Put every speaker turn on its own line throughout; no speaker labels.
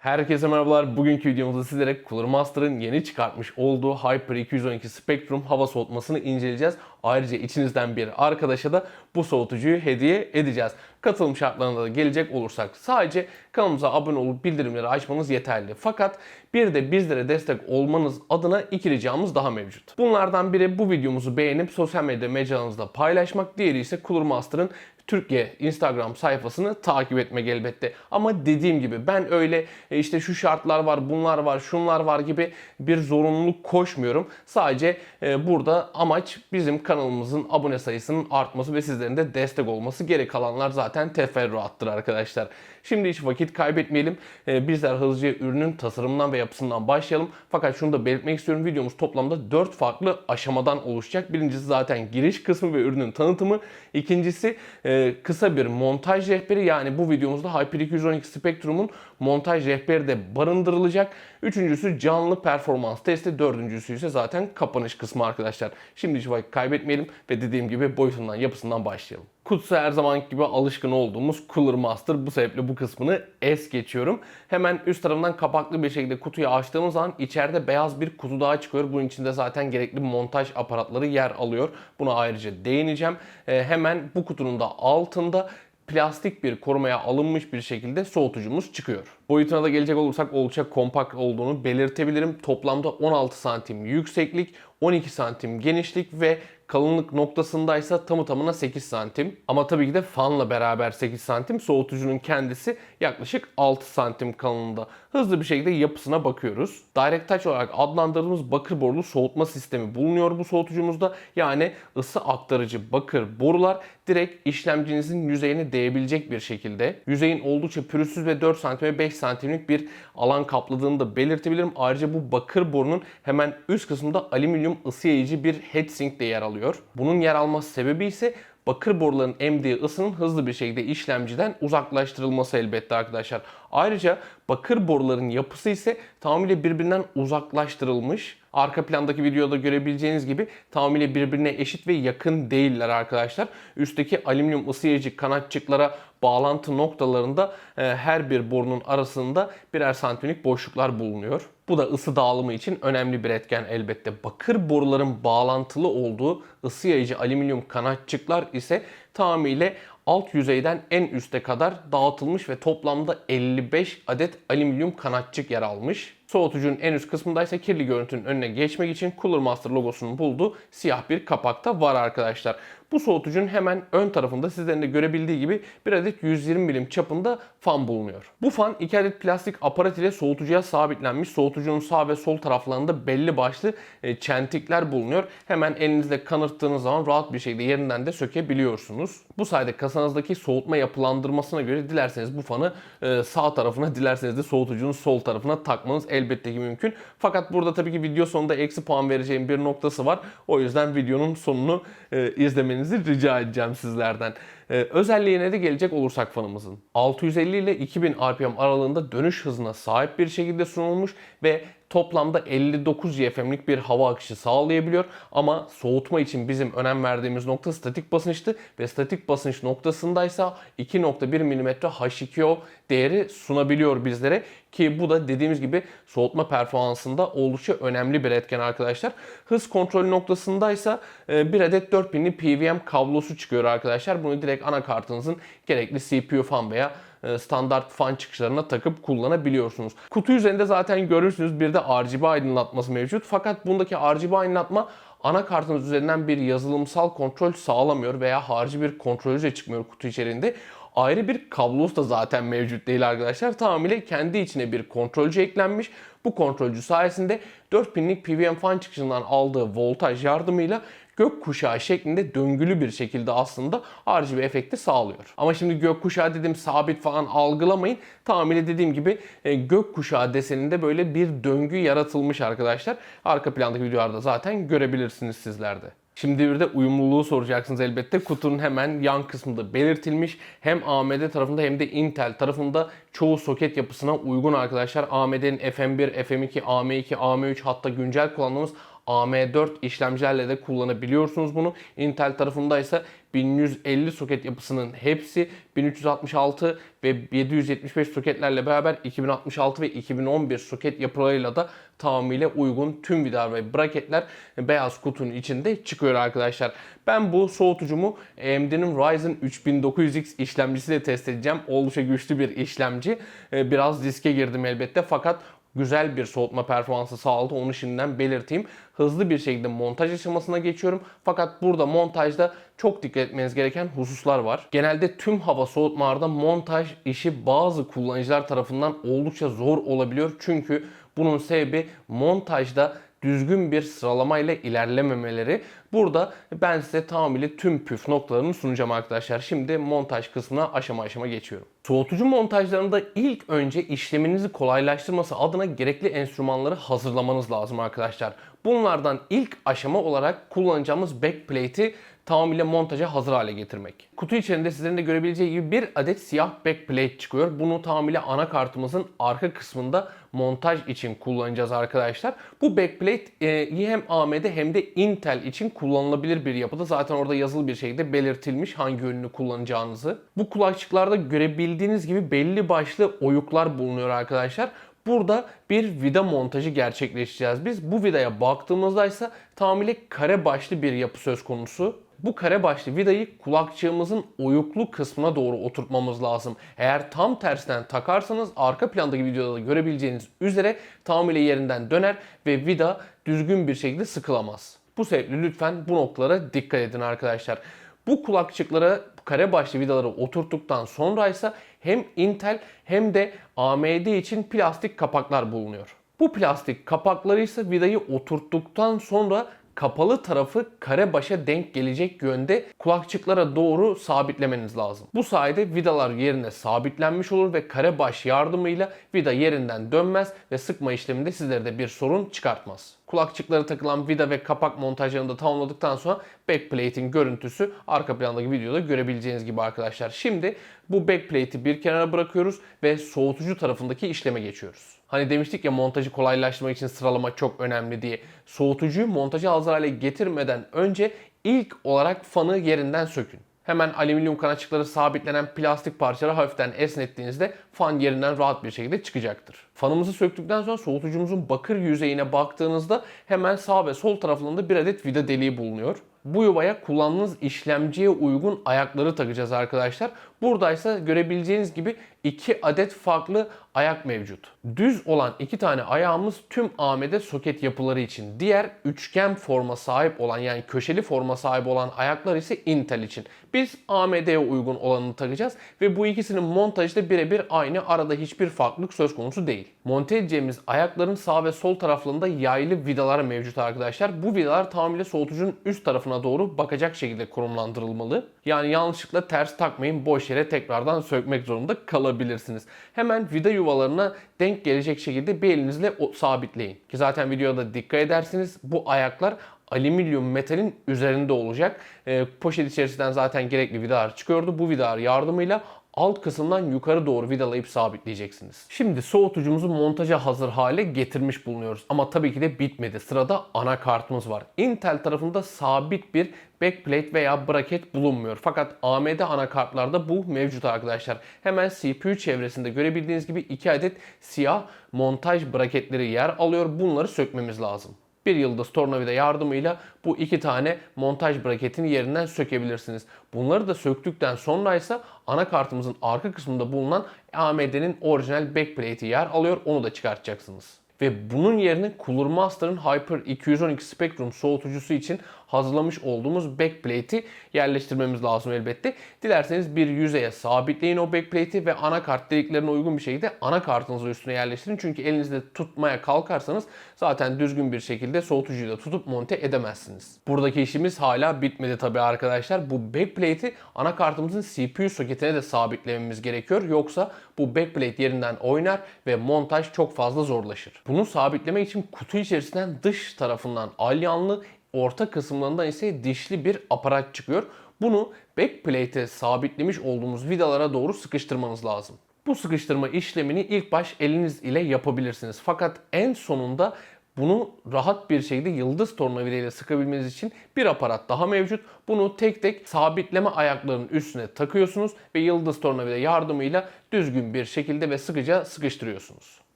Herkese merhabalar. Bugünkü videomuzda sizlere Cooler Master'ın yeni çıkartmış olduğu Hyper 212 Spectrum hava soğutmasını inceleyeceğiz. Ayrıca içinizden bir arkadaşa da bu soğutucuyu hediye edeceğiz. Katılım şartlarına da gelecek olursak sadece kanalımıza abone olup bildirimleri açmanız yeterli. Fakat bir de bizlere destek olmanız adına iki ricamız daha mevcut. Bunlardan biri bu videomuzu beğenip sosyal medya mecranızda paylaşmak. Diğeri ise Cooler Master'ın Türkiye Instagram sayfasını takip etmek elbette. Ama dediğim gibi ben öyle e, işte şu şartlar var, bunlar var, şunlar var gibi bir zorunluluk koşmuyorum. Sadece e, burada amaç bizim kanalımızın abone sayısının artması ve sizlerin de destek olması. Geri kalanlar zaten teferruattır arkadaşlar. Şimdi hiç vakit kaybetmeyelim. E, Bizler hızlıca ürünün tasarımından ve yapısından başlayalım. Fakat şunu da belirtmek istiyorum. Videomuz toplamda 4 farklı aşamadan oluşacak. Birincisi zaten giriş kısmı ve ürünün tanıtımı. İkincisi e, kısa bir montaj rehberi. Yani bu videomuzda Hyper 212 Spectrum'un montaj rehberi de barındırılacak. Üçüncüsü canlı performans testi. Dördüncüsü ise zaten kapanış kısmı arkadaşlar. Şimdi hiç vakit kaybetmeyelim ve dediğim gibi boyutundan yapısından başlayalım. Kutusu her zaman gibi alışkın olduğumuz Cooler Master. Bu sebeple bu kısmını es geçiyorum. Hemen üst tarafından kapaklı bir şekilde kutuyu açtığımız zaman içeride beyaz bir kutu daha çıkıyor. Bunun içinde zaten gerekli montaj aparatları yer alıyor. Buna ayrıca değineceğim. Ee, hemen bu kutunun da altında plastik bir korumaya alınmış bir şekilde soğutucumuz çıkıyor. Boyutuna da gelecek olursak oldukça kompakt olduğunu belirtebilirim. Toplamda 16 santim yükseklik, 12 santim genişlik ve kalınlık noktasındaysa tamı tamına 8 santim. Ama tabii ki de fanla beraber 8 santim. Soğutucunun kendisi yaklaşık 6 santim kalınlığında. Hızlı bir şekilde yapısına bakıyoruz. Direct Touch olarak adlandırdığımız bakır borulu soğutma sistemi bulunuyor bu soğutucumuzda. Yani ısı aktarıcı bakır borular direkt işlemcinizin yüzeyine değebilecek bir şekilde. Yüzeyin oldukça pürüzsüz ve 4 santim ve 5 santimlik bir alan kapladığını da belirtebilirim. Ayrıca bu bakır borunun hemen üst kısmında alüminyum ısı yayıcı bir heatsink de yer alıyor. Bunun yer alması sebebi ise bakır boruların emdiği ısının hızlı bir şekilde işlemciden uzaklaştırılması elbette arkadaşlar. Ayrıca bakır boruların yapısı ise tamamıyla birbirinden uzaklaştırılmış. Arka plandaki videoda görebileceğiniz gibi tamamıyla birbirine eşit ve yakın değiller arkadaşlar. Üstteki alüminyum ısı yayıcı kanatçıklara bağlantı noktalarında e, her bir borunun arasında birer santimlik boşluklar bulunuyor. Bu da ısı dağılımı için önemli bir etken elbette. Bakır boruların bağlantılı olduğu ısı yayıcı alüminyum kanatçıklar ise tamamıyla alt yüzeyden en üste kadar dağıtılmış ve toplamda 55 adet alüminyum kanatçık yer almış. Soğutucunun en üst kısmında ise kirli görüntünün önüne geçmek için Cooler Master logosunun bulduğu siyah bir kapakta var arkadaşlar. Bu soğutucunun hemen ön tarafında sizlerin de görebildiği gibi bir adet 120 milim çapında fan bulunuyor. Bu fan iki adet plastik aparat ile soğutucuya sabitlenmiş. Soğutucunun sağ ve sol taraflarında belli başlı e, çentikler bulunuyor. Hemen elinizle kanırttığınız zaman rahat bir şekilde yerinden de sökebiliyorsunuz. Bu sayede kasanızdaki soğutma yapılandırmasına göre dilerseniz bu fanı e, sağ tarafına dilerseniz de soğutucunun sol tarafına takmanız elbette ki mümkün. Fakat burada tabii ki video sonunda eksi puan vereceğim bir noktası var. O yüzden videonun sonunu e, izlemenizi rica edeceğim sizlerden. Ee, özelliğine de gelecek olursak fanımızın. 650 ile 2000 RPM aralığında dönüş hızına sahip bir şekilde sunulmuş ve toplamda 59 YFM'lik bir hava akışı sağlayabiliyor. Ama soğutma için bizim önem verdiğimiz nokta statik basınçtı ve statik basınç noktasındaysa 2.1 mm H2O değeri sunabiliyor bizlere ki bu da dediğimiz gibi soğutma performansında oldukça önemli bir etken arkadaşlar. Hız kontrolü noktasındaysa e, bir adet 4000'li PWM kablosu çıkıyor arkadaşlar. Bunu direkt anakartınızın gerekli CPU fan veya standart fan çıkışlarına takıp kullanabiliyorsunuz. Kutu üzerinde zaten görürsünüz bir de RGB aydınlatması mevcut. Fakat bundaki RGB aydınlatma anakartınız üzerinden bir yazılımsal kontrol sağlamıyor veya harici bir kontrolüze çıkmıyor kutu içerisinde. Ayrı bir kablosu da zaten mevcut değil arkadaşlar. Tamamıyla kendi içine bir kontrolcü eklenmiş. Bu kontrolcü sayesinde 4000'lik PWM fan çıkışından aldığı voltaj yardımıyla gökkuşağı şeklinde döngülü bir şekilde aslında RGB efekti sağlıyor. Ama şimdi gökkuşağı dedim sabit falan algılamayın. Tamamıyla dediğim gibi e, gökkuşağı deseninde böyle bir döngü yaratılmış arkadaşlar. Arka plandaki videolarda zaten görebilirsiniz sizler de. Şimdi bir de uyumluluğu soracaksınız elbette. Kutunun hemen yan kısmında belirtilmiş. Hem AMD tarafında hem de Intel tarafında çoğu soket yapısına uygun arkadaşlar. AMD'nin FM1, FM2, AM2, AM3 hatta güncel kullandığımız AM4 işlemcilerle de kullanabiliyorsunuz bunu. Intel tarafında ise 1150 soket yapısının hepsi 1366 ve 775 soketlerle beraber 2066 ve 2011 soket yapılarıyla da tamamıyla uygun tüm vidalar ve braketler beyaz kutunun içinde çıkıyor arkadaşlar. Ben bu soğutucumu AMD'nin Ryzen 3900X işlemcisiyle test edeceğim. Oldukça güçlü bir işlemci. Ee, Biraz riske girdim elbette fakat güzel bir soğutma performansı sağladı. Onu şimdiden belirteyim. Hızlı bir şekilde montaj aşamasına geçiyorum. Fakat burada montajda çok dikkat etmeniz gereken hususlar var. Genelde tüm hava soğutmalarda montaj işi bazı kullanıcılar tarafından oldukça zor olabiliyor. Çünkü bunun sebebi montajda düzgün bir sıralamayla ilerlememeleri. Burada ben size tamamıyla tüm püf noktalarını sunacağım arkadaşlar. Şimdi montaj kısmına aşama aşama geçiyorum. Soğutucu montajlarında ilk önce işleminizi kolaylaştırması adına gerekli enstrümanları hazırlamanız lazım arkadaşlar. Bunlardan ilk aşama olarak kullanacağımız backplate'i tamamıyla montaja hazır hale getirmek. Kutu içerisinde sizlerin de görebileceği gibi bir adet siyah backplate çıkıyor. Bunu tamamıyla anakartımızın arka kısmında montaj için kullanacağız arkadaşlar. Bu backplate e, hem AMD hem de Intel için kullanılabilir bir yapıda. Zaten orada yazılı bir şekilde belirtilmiş hangi ürünü kullanacağınızı. Bu kulakçıklarda görebildiğiniz gibi belli başlı oyuklar bulunuyor arkadaşlar. Burada bir vida montajı gerçekleştireceğiz biz. Bu vidaya baktığımızda ise tamamıyla kare başlı bir yapı söz konusu. Bu kare başlı vidayı kulakçığımızın oyuklu kısmına doğru oturtmamız lazım. Eğer tam tersinden takarsanız arka plandaki videoda da görebileceğiniz üzere tamamıyla yerinden döner ve vida düzgün bir şekilde sıkılamaz. Bu sebeple lütfen bu noktalara dikkat edin arkadaşlar. Bu kulakçıklara kare başlı vidaları oturttuktan sonra ise hem Intel hem de AMD için plastik kapaklar bulunuyor. Bu plastik kapakları ise vidayı oturttuktan sonra kapalı tarafı kare başa denk gelecek yönde kulakçıklara doğru sabitlemeniz lazım. Bu sayede vidalar yerine sabitlenmiş olur ve kare baş yardımıyla vida yerinden dönmez ve sıkma işleminde sizlere de bir sorun çıkartmaz. Kulakçıklara takılan vida ve kapak montajlarını da tamamladıktan sonra backplate'in görüntüsü arka plandaki videoda görebileceğiniz gibi arkadaşlar. Şimdi bu backplate'i bir kenara bırakıyoruz ve soğutucu tarafındaki işleme geçiyoruz. Hani demiştik ya montajı kolaylaştırmak için sıralama çok önemli diye. Soğutucuyu montaja hazır hale getirmeden önce ilk olarak fanı yerinden sökün. Hemen alüminyum kanatçıkları sabitlenen plastik parçaları hafiften esnettiğinizde fan yerinden rahat bir şekilde çıkacaktır. Fanımızı söktükten sonra soğutucumuzun bakır yüzeyine baktığınızda hemen sağ ve sol taraflarında bir adet vida deliği bulunuyor. Bu yuvaya kullandığınız işlemciye uygun ayakları takacağız arkadaşlar. Buradaysa görebileceğiniz gibi iki adet farklı ayak mevcut. Düz olan iki tane ayağımız tüm AMD soket yapıları için. Diğer üçgen forma sahip olan yani köşeli forma sahip olan ayaklar ise Intel için. Biz AMD'ye uygun olanını takacağız ve bu ikisinin montajı da birebir aynı. Arada hiçbir farklılık söz konusu değil. Monte edeceğimiz ayakların sağ ve sol taraflarında yaylı vidalar mevcut arkadaşlar. Bu vidalar tamamıyla soğutucunun üst tarafına doğru bakacak şekilde konumlandırılmalı. Yani yanlışlıkla ters takmayın boş yere tekrardan sökmek zorunda kalabilirsiniz. Hemen vida yuvalarına denk gelecek şekilde bir elinizle sabitleyin. Ki zaten videoda dikkat edersiniz bu ayaklar alüminyum metalin üzerinde olacak. E, poşet içerisinden zaten gerekli vidalar çıkıyordu. Bu vidalar yardımıyla alt kısımdan yukarı doğru vidalayıp sabitleyeceksiniz. Şimdi soğutucumuzu montaja hazır hale getirmiş bulunuyoruz. Ama tabii ki de bitmedi. Sırada anakartımız var. Intel tarafında sabit bir backplate veya braket bulunmuyor. Fakat AMD anakartlarda bu mevcut arkadaşlar. Hemen CPU çevresinde görebildiğiniz gibi iki adet siyah montaj braketleri yer alıyor. Bunları sökmemiz lazım bir yıldız tornavida yardımıyla bu iki tane montaj braketini yerinden sökebilirsiniz. Bunları da söktükten sonra ise anakartımızın arka kısmında bulunan AMD'nin orijinal backplate'i yer alıyor. Onu da çıkartacaksınız. Ve bunun yerine Cooler Master'ın Hyper 212 Spectrum soğutucusu için hazırlamış olduğumuz backplate'i yerleştirmemiz lazım elbette. Dilerseniz bir yüzeye sabitleyin o backplate'i ve anakart deliklerine uygun bir şekilde anakartınızın üstüne yerleştirin. Çünkü elinizde tutmaya kalkarsanız zaten düzgün bir şekilde soğutucuyu da tutup monte edemezsiniz. Buradaki işimiz hala bitmedi tabii arkadaşlar. Bu backplate'i anakartımızın CPU soketine de sabitlememiz gerekiyor. Yoksa bu backplate yerinden oynar ve montaj çok fazla zorlaşır. Bunu sabitlemek için kutu içerisinden dış tarafından alyanlı orta kısımlarından ise dişli bir aparat çıkıyor. Bunu backplate'e sabitlemiş olduğumuz vidalara doğru sıkıştırmanız lazım. Bu sıkıştırma işlemini ilk baş eliniz ile yapabilirsiniz. Fakat en sonunda bunu rahat bir şekilde yıldız tornavida ile sıkabilmeniz için bir aparat daha mevcut. Bunu tek tek sabitleme ayaklarının üstüne takıyorsunuz ve yıldız tornavida yardımıyla düzgün bir şekilde ve sıkıca sıkıştırıyorsunuz.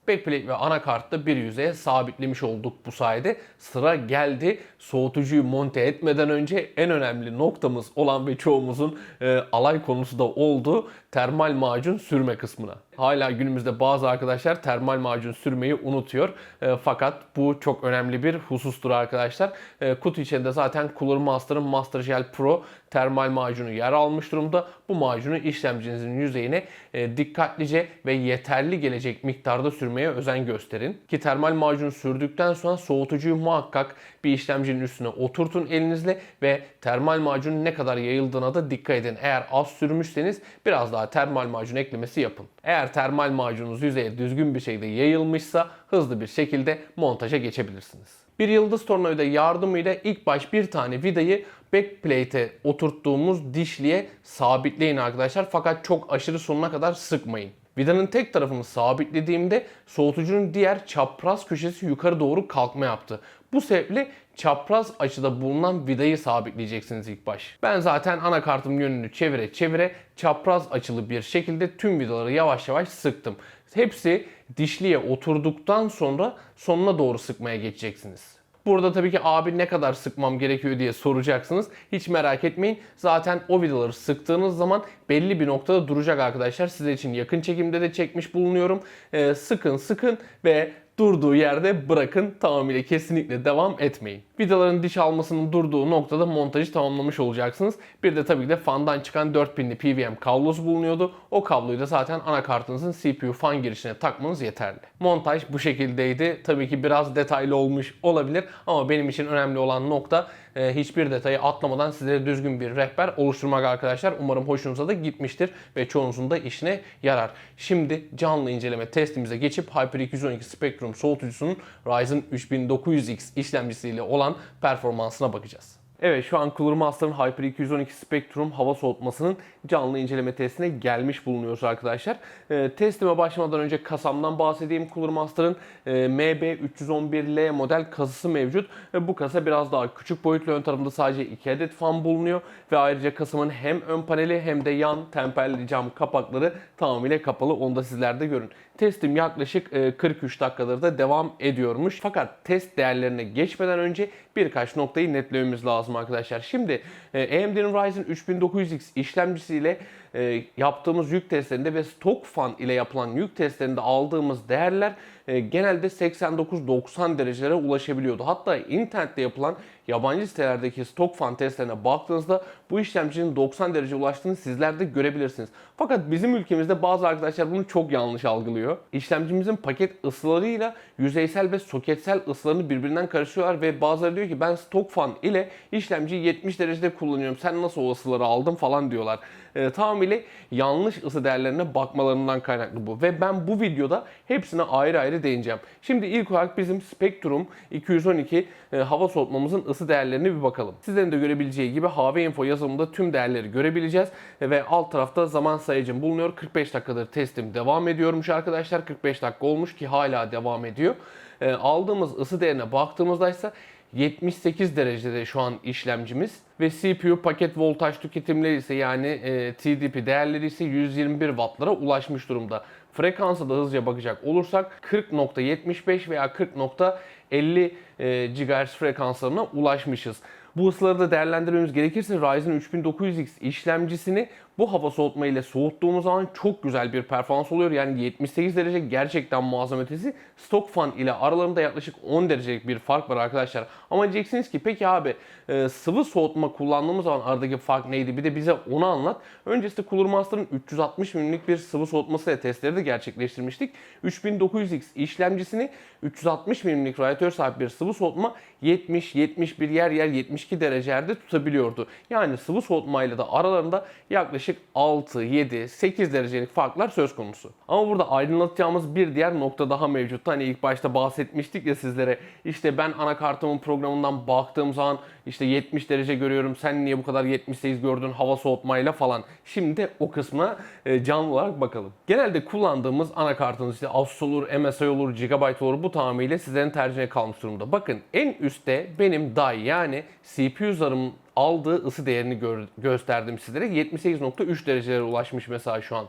Backplate ve anakartta bir yüzeye sabitlemiş olduk bu sayede. Sıra geldi soğutucuyu monte etmeden önce en önemli noktamız olan ve çoğumuzun e, alay konusu da oldu termal macun sürme kısmına. Hala günümüzde bazı arkadaşlar termal macun sürmeyi unutuyor. E, fakat bu çok önemli bir husustur arkadaşlar. E, kutu içinde zaten Cooler Master'ın Master Gel Pro termal macunu yer almış durumda. Bu macunu işlemcinizin yüzeyine e, dikkatlice ve yeterli gelecek miktarda sürmeye özen gösterin. Ki termal macunu sürdükten sonra soğutucuyu muhakkak bir işlemcinin üstüne oturtun elinizle ve termal macunun ne kadar yayıldığına da dikkat edin. Eğer az sürmüşseniz biraz daha termal macun eklemesi yapın. Eğer termal macununuz yüzeye düzgün bir şekilde yayılmışsa hızlı bir şekilde montaja geçebilirsiniz. Bir yıldız tornavida yardımıyla ilk baş bir tane vidayı backplate'e oturttuğumuz dişliye sabitleyin arkadaşlar. Fakat çok aşırı sonuna kadar sıkmayın. Vidanın tek tarafını sabitlediğimde soğutucunun diğer çapraz köşesi yukarı doğru kalkma yaptı. Bu sebeple çapraz açıda bulunan vidayı sabitleyeceksiniz ilk baş. Ben zaten anakartım yönünü çevire çevire çapraz açılı bir şekilde tüm vidaları yavaş yavaş sıktım. Hepsi dişliye oturduktan sonra sonuna doğru sıkmaya geçeceksiniz. Burada tabii ki abi ne kadar sıkmam gerekiyor diye soracaksınız. Hiç merak etmeyin. Zaten o vidaları sıktığınız zaman belli bir noktada duracak arkadaşlar. Sizler için yakın çekimde de çekmiş bulunuyorum. Ee, sıkın sıkın ve durduğu yerde bırakın. Tamamıyla kesinlikle devam etmeyin. Vidaların diş almasının durduğu noktada montajı tamamlamış olacaksınız. Bir de tabii ki de fandan çıkan 4 pinli PWM kablosu bulunuyordu. O kabloyu da zaten anakartınızın CPU fan girişine takmanız yeterli. Montaj bu şekildeydi. Tabii ki biraz detaylı olmuş olabilir ama benim için önemli olan nokta e, hiçbir detayı atlamadan sizlere düzgün bir rehber oluşturmak arkadaşlar. Umarım hoşunuza da gitmiştir ve çoğunuzun da işine yarar. Şimdi canlı inceleme testimize geçip Hyper 212 Spectrum soğutucusunun Ryzen 3900X işlemcisiyle olan performansına bakacağız. Evet şu an Cooler Master'ın Hyper 212 Spectrum hava soğutmasının canlı inceleme testine gelmiş bulunuyoruz arkadaşlar. E, testime başlamadan önce kasamdan bahsedeyim. Cooler Master'ın e, MB311L model kasası mevcut. E, bu kasa biraz daha küçük boyutlu. Ön tarafında sadece 2 adet fan bulunuyor. Ve ayrıca kasamın hem ön paneli hem de yan temperli cam kapakları tamamıyla kapalı. Onu da sizler de görün. Testim yaklaşık e, 43 dakikadır da devam ediyormuş. Fakat test değerlerine geçmeden önce birkaç noktayı netlememiz lazım arkadaşlar. Şimdi e, AMD'nin Ryzen 3900X işlemcisiyle e, yaptığımız yük testlerinde ve stok fan ile yapılan yük testlerinde aldığımız değerler e, genelde 89-90 derecelere ulaşabiliyordu. Hatta internette yapılan yabancı sitelerdeki stok fan testlerine baktığınızda bu işlemcinin 90 derece ulaştığını sizler de görebilirsiniz. Fakat bizim ülkemizde bazı arkadaşlar bunu çok yanlış algılıyor. İşlemcimizin paket ısılarıyla yüzeysel ve soketsel ısılarını birbirinden karıştırıyorlar ve bazıları diyor ki ben stok fan ile işlemciyi 70 derecede kullanıyorum. Sen nasıl o ısıları aldın falan diyorlar. E, tamamıyla yanlış ısı değerlerine bakmalarından kaynaklı bu. Ve ben bu videoda hepsine ayrı ayrı değineceğim. Şimdi ilk olarak bizim Spectrum 212 e, hava soğutmamızın ısı değerlerine bir bakalım. Sizlerin de görebileceği gibi hava info yazılımında tüm değerleri görebileceğiz. E, ve alt tarafta zaman sayıcım bulunuyor. 45 dakikadır testim devam ediyormuş arkadaşlar. 45 dakika olmuş ki hala devam ediyor. E, aldığımız ısı değerine baktığımızda ise 78 derecede şu an işlemcimiz ve CPU paket voltaj tüketimleri ise yani e, TDP değerleri ise 121 wattlara ulaşmış durumda. Frekansa da hızlıca bakacak olursak 40.75 veya 40.50 e, GHz frekanslarına ulaşmışız. Bu ısıları da değerlendirmemiz gerekirse Ryzen 3900X işlemcisini bu hava soğutma ile soğuttuğumuz zaman çok güzel bir performans oluyor. Yani 78 derece gerçekten muazzam ötesi. Stok fan ile aralarında yaklaşık 10 derecelik bir fark var arkadaşlar. Ama diyeceksiniz ki peki abi e, sıvı soğutma kullandığımız zaman aradaki fark neydi? Bir de bize onu anlat. Öncesinde Cooler Master'ın 360 mm'lik bir sıvı soğutması ile testleri de gerçekleştirmiştik. 3900X işlemcisini 360 mm'lik radyatör sahip bir sıvı soğutma 70, 71 yer yer 72 derecelerde tutabiliyordu. Yani sıvı soğutmayla da aralarında yaklaşık yaklaşık 6, 7, 8 derecelik farklar söz konusu. Ama burada aydınlatacağımız bir diğer nokta daha mevcut. Hani ilk başta bahsetmiştik ya sizlere. İşte ben anakartımın programından baktığım zaman işte 70 derece görüyorum. Sen niye bu kadar 78 gördün hava soğutmayla falan. Şimdi o kısmına e, canlı olarak bakalım. Genelde kullandığımız anakartınız işte Asus olur, MSI olur, Gigabyte olur bu tamamıyla sizlerin tercihine kalmış durumda. Bakın en üstte benim DAI yani CPU zarım aldığı ısı değerini gör- gösterdim sizlere. 78.3 derecelere ulaşmış mesela şu an.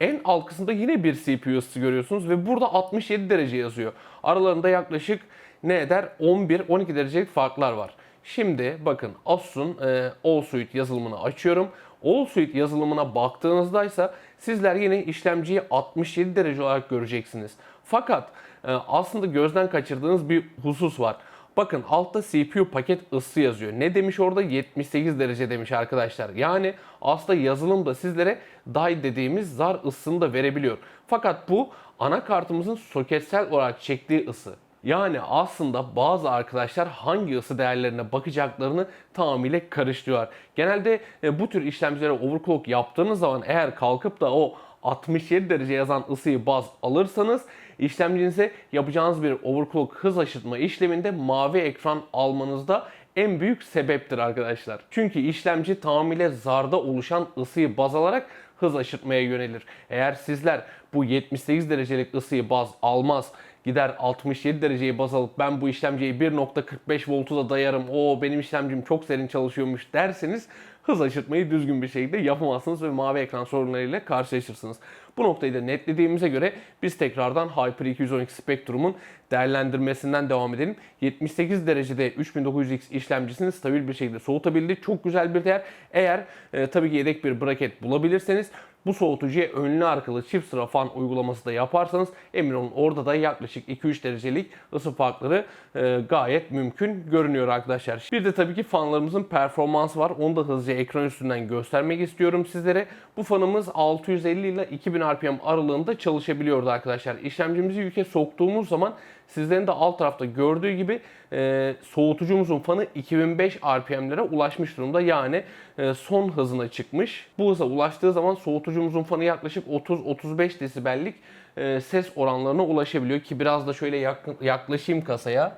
En alt kısımda yine bir CPU ısısı görüyorsunuz ve burada 67 derece yazıyor. Aralarında yaklaşık ne eder? 11-12 derecelik farklar var. Şimdi bakın Asus'un e, AllSuite yazılımını açıyorum. AllSuite yazılımına baktığınızda ise sizler yine işlemciyi 67 derece olarak göreceksiniz. Fakat e, aslında gözden kaçırdığınız bir husus var. Bakın altta CPU paket ısı yazıyor. Ne demiş orada? 78 derece demiş arkadaşlar. Yani aslında yazılım da sizlere DAI dediğimiz zar ısısını da verebiliyor. Fakat bu anakartımızın soketsel olarak çektiği ısı. Yani aslında bazı arkadaşlar hangi ısı değerlerine bakacaklarını tamamıyla karıştırıyorlar. Genelde e, bu tür işlemcilere overclock yaptığınız zaman eğer kalkıp da o 67 derece yazan ısıyı baz alırsanız işlemcinize yapacağınız bir overclock hız aşıtma işleminde mavi ekran almanızda en büyük sebeptir arkadaşlar. Çünkü işlemci tamamıyla zarda oluşan ısıyı baz alarak hız aşırtmaya yönelir. Eğer sizler bu 78 derecelik ısıyı baz almaz gider 67 dereceyi baz alıp ben bu işlemciyi 1.45 voltu da dayarım. O benim işlemcim çok serin çalışıyormuş derseniz hız aşırtmayı düzgün bir şekilde yapamazsınız ve mavi ekran sorunlarıyla karşılaşırsınız. Bu noktayı da netlediğimize göre biz tekrardan Hyper 212 Spectrum'un değerlendirmesinden devam edelim. 78 derecede 3900X işlemcisini stabil bir şekilde soğutabildi. Çok güzel bir değer. Eğer e, tabii ki yedek bir braket bulabilirseniz bu soğutucuya önlü arkalı çift sıra fan uygulaması da yaparsanız emin olun orada da yaklaşık 2-3 derecelik ısı farkları e, gayet mümkün görünüyor arkadaşlar. Bir de tabii ki fanlarımızın performansı var. Onu da hızlıca ekran üstünden göstermek istiyorum sizlere. Bu fanımız 650 ile 2000 RPM aralığında çalışabiliyordu arkadaşlar. İşlemcimizi yüke soktuğumuz zaman sizlerin de alt tarafta gördüğü gibi e, soğutucumuzun fanı 2005 RPM'lere ulaşmış durumda. Yani e, son hızına çıkmış. Bu hıza ulaştığı zaman soğutucumuzun fanı yaklaşık 30-35 desibellik e, ses oranlarına ulaşabiliyor ki biraz da şöyle yak- yaklaşayım kasaya.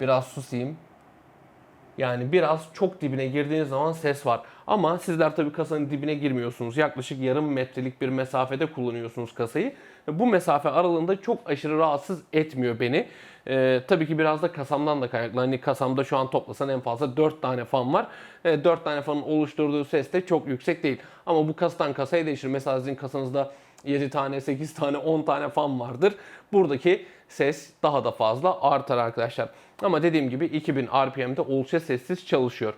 Biraz susayım. Yani biraz çok dibine girdiğiniz zaman ses var. Ama sizler tabii kasanın dibine girmiyorsunuz. Yaklaşık yarım metrelik bir mesafede kullanıyorsunuz kasayı. Bu mesafe aralığında çok aşırı rahatsız etmiyor beni. Ee, tabii ki biraz da kasamdan da kaynaklı. Hani kasamda şu an toplasan en fazla 4 tane fan var. Ee, 4 tane fanın oluşturduğu ses de çok yüksek değil. Ama bu kasadan kasaya değişir. Mesela sizin kasanızda 7 tane, 8 tane, 10 tane fan vardır. Buradaki ses daha da fazla artar arkadaşlar. Ama dediğim gibi 2000 RPM'de oldukça sessiz çalışıyor.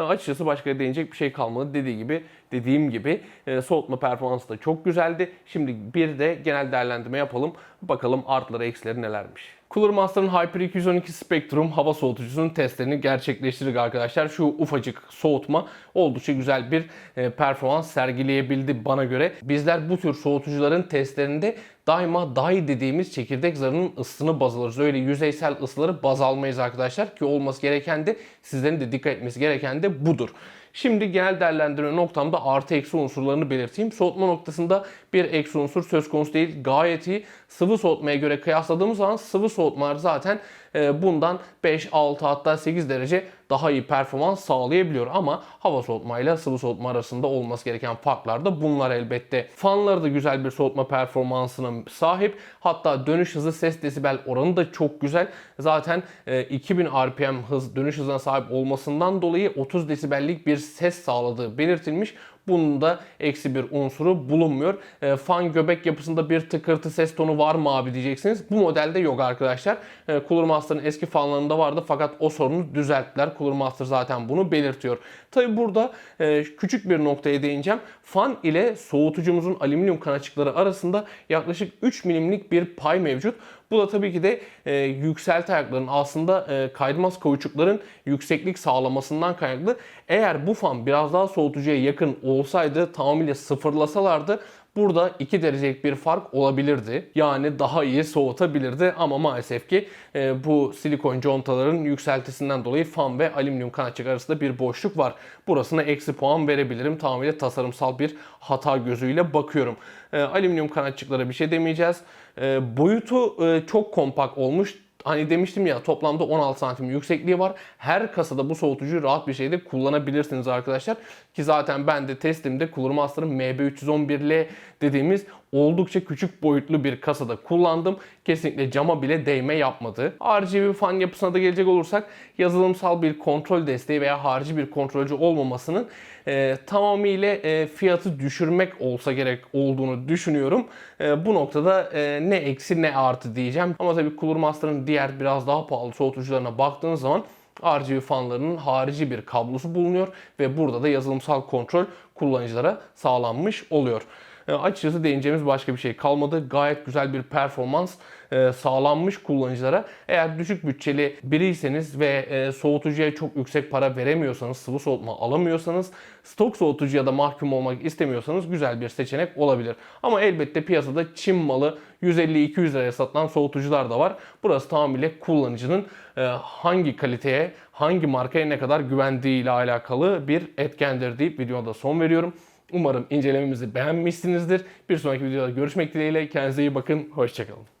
Açıkçası başka değinecek bir şey kalmadı. Dediği gibi, dediğim gibi e, soğutma performansı da çok güzeldi. Şimdi bir de genel değerlendirme yapalım. Bakalım artıları eksileri nelermiş. Cooler Master'ın Hyper 212 Spectrum hava soğutucusunun testlerini gerçekleştirdik arkadaşlar. Şu ufacık soğutma oldukça güzel bir e, performans sergileyebildi bana göre. Bizler bu tür soğutucuların testlerinde daima DAI dediğimiz çekirdek zarının ısısını baz alırız. Öyle yüzeysel ısıları baz almayız arkadaşlar ki olması gereken de sizlerin de dikkat etmesi gereken de budur. Şimdi genel değerlendirme noktamda artı eksi unsurlarını belirteyim. Soğutma noktasında bir eksi unsur söz konusu değil. Gayet iyi. Sıvı soğutmaya göre kıyasladığımız zaman sıvı soğutmalar zaten e, bundan 5, 6 hatta 8 derece daha iyi performans sağlayabiliyor. Ama hava soğutmayla sıvı soğutma arasında olması gereken farklar da bunlar elbette. Fanları da güzel bir soğutma performansına sahip. Hatta dönüş hızı ses desibel oranı da çok güzel. Zaten e, 2000 RPM hız dönüş hızına sahip olmasından dolayı 30 desibellik bir ses sağladığı belirtilmiş. Bunun da eksi bir unsuru bulunmuyor. E, fan göbek yapısında bir tıkırtı ses tonu var mı abi diyeceksiniz. Bu modelde yok arkadaşlar. E, Cooler Master'ın eski fanlarında vardı fakat o sorunu düzelttiler. Cooler Master zaten bunu belirtiyor. Tabi burada e, küçük bir noktaya değineceğim. Fan ile soğutucumuzun alüminyum kanatçıkları arasında yaklaşık 3 milimlik bir pay mevcut. Bu da tabii ki de e, yükselti ayakların aslında e, kaydırmaz kauçukların yükseklik sağlamasından kaynaklı. Eğer bu fan biraz daha soğutucuya yakın olsaydı tamamıyla sıfırlasalardı Burada 2 derecelik bir fark olabilirdi. Yani daha iyi soğutabilirdi ama maalesef ki e, bu silikon contaların yükseltisinden dolayı fan ve alüminyum kanatçık arasında bir boşluk var. Burasına eksi puan verebilirim. Tamamıyla tasarımsal bir hata gözüyle bakıyorum. E, alüminyum kanatçıklara bir şey demeyeceğiz. E, boyutu e, çok kompakt olmuş. Hani demiştim ya toplamda 16 santim yüksekliği var. Her kasada bu soğutucuyu rahat bir şekilde kullanabilirsiniz arkadaşlar. Ki zaten ben de testimde Cooler Master'ın MB311L dediğimiz oldukça küçük boyutlu bir kasada kullandım. Kesinlikle cama bile değme yapmadı. RGB fan yapısına da gelecek olursak yazılımsal bir kontrol desteği veya harici bir kontrolcü olmamasının e, tamamıyla e, fiyatı düşürmek olsa gerek olduğunu düşünüyorum. E, bu noktada e, ne eksi ne artı diyeceğim. Ama tabii Cooler Master'ın diğer biraz daha pahalı soğutucularına baktığınız zaman RGB fanlarının harici bir kablosu bulunuyor ve burada da yazılımsal kontrol kullanıcılara sağlanmış oluyor. E, açıkçası değineceğimiz başka bir şey kalmadı. Gayet güzel bir performans e, sağlanmış kullanıcılara. Eğer düşük bütçeli biriyseniz ve e, soğutucuya çok yüksek para veremiyorsanız, sıvı soğutma alamıyorsanız, stok soğutucuya da mahkum olmak istemiyorsanız güzel bir seçenek olabilir. Ama elbette piyasada Çin malı 150-200 liraya satılan soğutucular da var. Burası tamamıyla kullanıcının e, hangi kaliteye, hangi markaya ne kadar güvendiği ile alakalı bir etkendir deyip videoda son veriyorum. Umarım incelememizi beğenmişsinizdir. Bir sonraki videoda görüşmek dileğiyle. Kendinize iyi bakın. Hoşçakalın.